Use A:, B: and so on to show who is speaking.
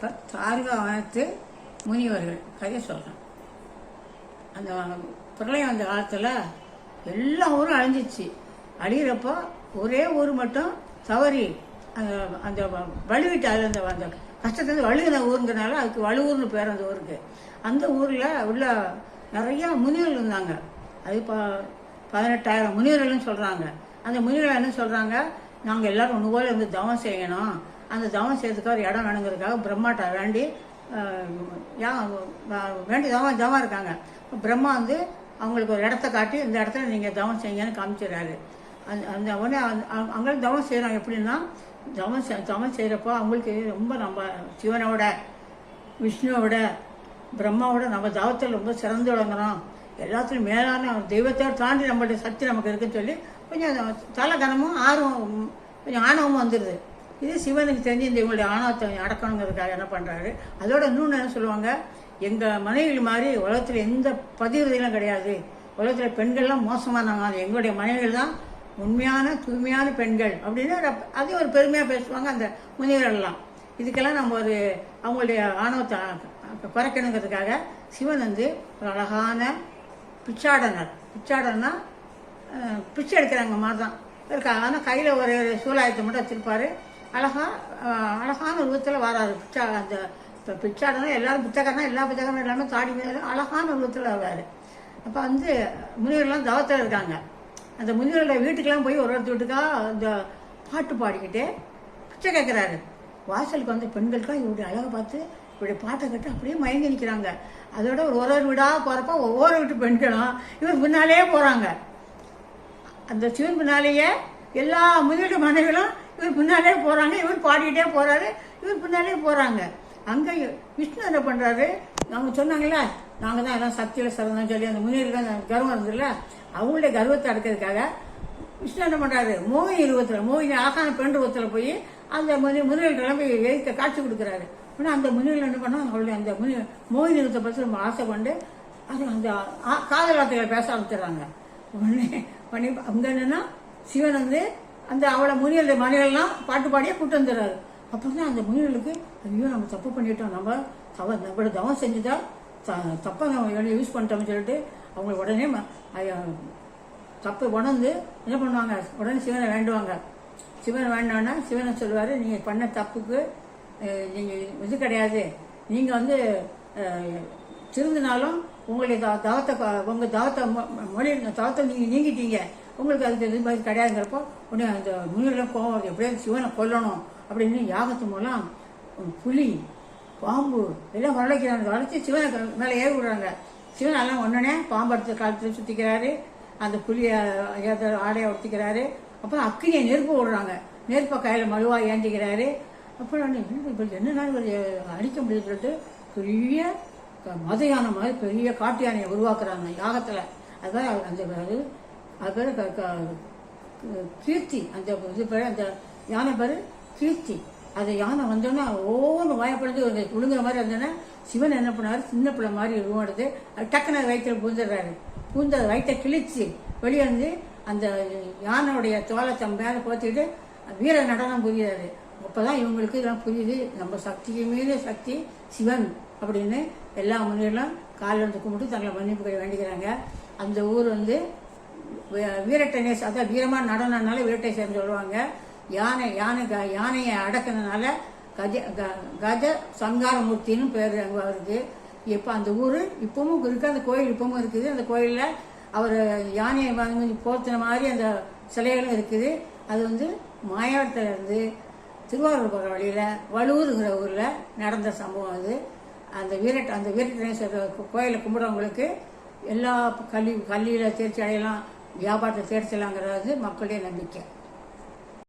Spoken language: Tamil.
A: இப்போ தார்காவனத்து முனிவர்கள் கதையை சொல்கிறேன் அந்த பிரளயம் அந்த காலத்தில் எல்லா ஊரும் அழிஞ்சிச்சு. அழிகிறப்போ ஒரே ஊர் மட்டும் தவறி அந்த அந்த வலுவிட்டு அது அந்த அந்த கஷ்டத்துலேருந்து வழுகின ஊருங்கிறனால அதுக்கு வலுவூர்னு பேர் அந்த ஊருக்கு. அந்த ஊரில் உள்ள நிறையா முனிவர்கள் இருந்தாங்க. அது இப்போ பதினெட்டாயிரம் முனிவர்கள்னு சொல்கிறாங்க அந்த முனிவர்கள் என்ன சொல்கிறாங்க நாங்கள் எல்லோரும் ஒன்று போல் இருந்து தவம் செய்யணும். அந்த தவம் செய்யறதுக்காக ஒரு இடம் வேணுங்கிறதுக்காக பிரம்மாட்ட வேண்டி வேண்டி தவம் தவம் இருக்காங்க. பிரம்மா வந்து அவங்களுக்கு ஒரு இடத்த காட்டி இந்த இடத்துல நீங்கள் தவம் செய்யுங்கன்னு காமிச்சிடுறாரு. அந்த அந்த உடனே அந்த- அங்கே தவம் செய்கிறாங்க எப்படின்னா தவம் செய்- தவம் செய்கிறப்போ அவங்களுக்கு ரொம்ப நம்ம சிவனோட விஷ்ணுவோட பிரம்மாவோட நம்ம தவத்தில் ரொம்ப சிறந்து விளங்குறோம் எல்லாத்துலையும் மேலான தெய்வத்தோடு தாண்டி நம்மளுடைய சக்தி நமக்கு இருக்குன்னு சொல்லி கொஞ்சம் தலை கனமும் ஆர்வம் கொஞ்சம் ஆணவமும் வந்துடுது இது சிவனுக்கு தெரிஞ்சு இந்த இவங்களுடைய ஆணவத்தை அடக்கணுங்கிறதுக்காக என்ன பண்ணுறாரு அதோட இன்னொன்று என்ன சொல்லுவாங்க? எங்கள் மனைவிகள் மாதிரி உலகத்தில் எந்த பதிவுறுதிகளும் கிடையாது. உலகத்தில் பெண்கள்லாம் மோசமானவங்க எங்களுடைய மனைவிகள் தான் உண்மையான தூய்மையான பெண்கள் அப்படின்னு அதையும் ஒரு பெருமையாக பேசுவாங்க அந்த முனிவர்கள்லாம். இதுக்கெல்லாம் நம்ம ஒரு அவங்களுடைய ஆணவத்தை குறைக்கணுங்கிறதுக்காக சிவன் வந்து ஒரு அழகான பிச்சாடனர். பிச்சாடனா பிச்சை எடுக்கிறாங்க மாதிரி தான். இருக்கா ஆனால் கையில் ஒரு சூலாயத்தை மட்டும் வச்சுருப்பாரு. அழகாக அழகான உருவத்தில் வராரு. பிச்சா அந்த இப்போ பிச்சாடனா எல்லாரும் பிச்சைக்காரனா எல்லா பிச்சைக்காரனும் எல்லாமே தாடி மேலே அழகான உருவத்தில் வர்றாரு அப்போ வந்து முனிவர்கள்லாம் தவத்தில் இருக்காங்க. அந்த முனிவர்களோட வீட்டுக்கெல்லாம் போய் ஒரு ஒருத்தர் வீட்டுக்கா அந்த பாட்டு பாடிக்கிட்டு பிச்சை கேட்குறாரு வாசலுக்கு வந்து பெண்களுக்கெல்லாம் இவருடைய அழகை பார்த்து இவருடைய பாட்டை கேட்டு அப்படியே மயங்கி நிற்கிறாங்க அதோட ஒரு ஒரு வீடாக போகிறப்ப ஒவ்வொரு வீட்டு பெண்களும் இவர் பின்னாலே போகிறாங்க அந்த சிவன் பின்னாலேயே எல்லா முதலீட்டு மனைவிகளும் இவர் பின்னாலே போகிறாங்க இவர் பாடிக்கிட்டே போகிறாரு இவர் பின்னாலே போகிறாங்க அங்கே விஷ்ணு என்ன பண்ணுறாரு அவங்க சொன்னாங்களே நாங்கள் தான் எல்லாம் சக்தியில் சிறந்தோம் சொல்லி அந்த முனிவருக்கு கர்வம் இருந்ததுல அவங்களுடைய கர்வத்தை அடக்கிறதுக்காக விஷ்ணு என்ன பண்ணுறாரு மோகினி ரூபத்தில் மோகினி ஆகான பெண் ரூபத்தில் போய் அந்த முனி முனிவர்களெல்லாம் போய் எதிர்க்க காட்சி கொடுக்குறாரு. ஆனால் அந்த முனிவர்கள் என்ன பண்ணோம் அவருடைய அந்த முனி மோகினி ரூபத்தை பற்றி ரொம்ப ஆசைப்பண்டு அது அந்த காதல் வார்த்தைகளை பேச ஆரம்பிச்சிடுறாங்க. உடனே பண்ணி அங்கே என்னென்னா சிவன் வந்து அந்த அவளை முனிகளுடைய மனைகள்லாம் பாட்டு பாடியே கூட்டு வந்துடுறாரு. அப்போ தான் அந்த முனிகளுக்கு ஐயோ நம்ம தப்பு பண்ணிட்டோம். நம்ம தவ நம்மளோட தவம் செஞ்சுட்டா த- தப்பாக நம்ம யூஸ் பண்ணிட்டோம்னு சொல்லிட்டு அவங்க உடனே ம- ஐயா, தப்பு உணர்ந்து என்ன பண்ணுவாங்க? உடனே சிவனை வேண்டுவாங்க. சிவனை வேண்டான்னா சிவனை சொல்லுவார் நீங்கள் பண்ண தப்புக்கு நீங்கள் இது கிடையாது. நீங்கள் வந்து திருந்தினாலும் உங்களுடைய த- தவத்தை உங்கள் தவத்தை மொ- மொழி தவத்தை நீங்கள் நீங்கிட்டீங்க. உங்களுக்கு அதுக்கு இது மாதிரி கிடையாதுங்கிறப்போ உடனே அந்த முனிவர்களும் கோவம் வருது. எப்படியாவது சிவனை கொல்லணும் அப்படின்னு யாகத்து மூலம் புலி பாம்பு எல்லாம் வரலைக்கிறாங்க வளர்ச்சி சிவனை க- மேலே ஏறி விடுறாங்க. சிவன் எல்லாம் ஒன்றுனே பாம்பு எடுத்து காலத்தில் சுற்றிக்கிறாரு அந்த புலியை ஏதோ ஆடையை உடுத்திக்கிறாரு. அப்புறம் அக்கினியை நெருப்பு விடுறாங்க நெருப்பை கையில் மழுவாக ஏந்திக்கிறாரு. அப்புறம் என்ன இப்போ என்னன்னா இவர் அடிக்க முடியும்னு சொல்லிட்டு பெரிய க- மத யானை மாதிரி பெரிய காட்டு யானையை உருவாக்குறாங்க யாகத்தில். அதுதான் அந்த அது பேர் க- கீர்த்தி அந்த இது பேர் அந்த யானை பேர் கீர்த்தி அந்த யானை வந்தோன்னா ஓன்னு வாயப்படுது ஒரு விழுங்குற மாதிரி இருந்தோன்னா சிவன் என்ன பண்ணார் சின்ன பிள்ளை மாதிரி உருவாடுது அது டக்குன்னு வயிற்றில் பூந்துடுறாரு. பூந்த வயிற்றை கிழிச்சு வெளியே வந்து அந்த யானையுடைய தோலத்தை மேலே போத்திட்டு வீர நடனம் புரியுறாரு. அப்பதான் இவங்களுக்கு இதெல்லாம் புரியுது. நம்ம சக்திக்கு மீது சக்தி சிவன் அப்படின்னு எல்லா முனிவர்களும் காலில் வந்து கும்பிட்டு தங்களை மன்னிப்பு கை வேண்டிக்கிறாங்க. அந்த ஊர் வந்து வீ- வீரட்டனேஸ் அதான் வீரமாக நடனம்னால வீரட்டேஸ்வரன் சொல்லுவாங்க. யானை யானை க- யானையை அடக்கினதுனால கஜ க- கஜ சங்காரமூர்த்தின்னு பேர் அங்கே இருக்கு இப்போ அந்த ஊர் இப்பவும் இருக்கு அந்த கோயில் இப்பவும் இருக்குது. அந்த கோயிலில் அவர் யானையை வாங்கி போர்த்தின மாதிரி அந்த சிலைகளும் இருக்குது. அது வந்து மாயாவரத்துல இருந்து திருவாரூர் போகிற வழியில் வலுவூருங்கிற ஊரில் நடந்த சம்பவம் அது. அந்த வீரட் அந்த வீரட்டேஸ்வரர் கோயிலை கும்பிட்றவங்களுக்கு எல்லா கல்வி கல்வியில் தேர்ச்சி அடையலாம். வியாபாரத்தை தேர்ச்சலாங்கிறது மக்களுடைய நம்பிக்கை.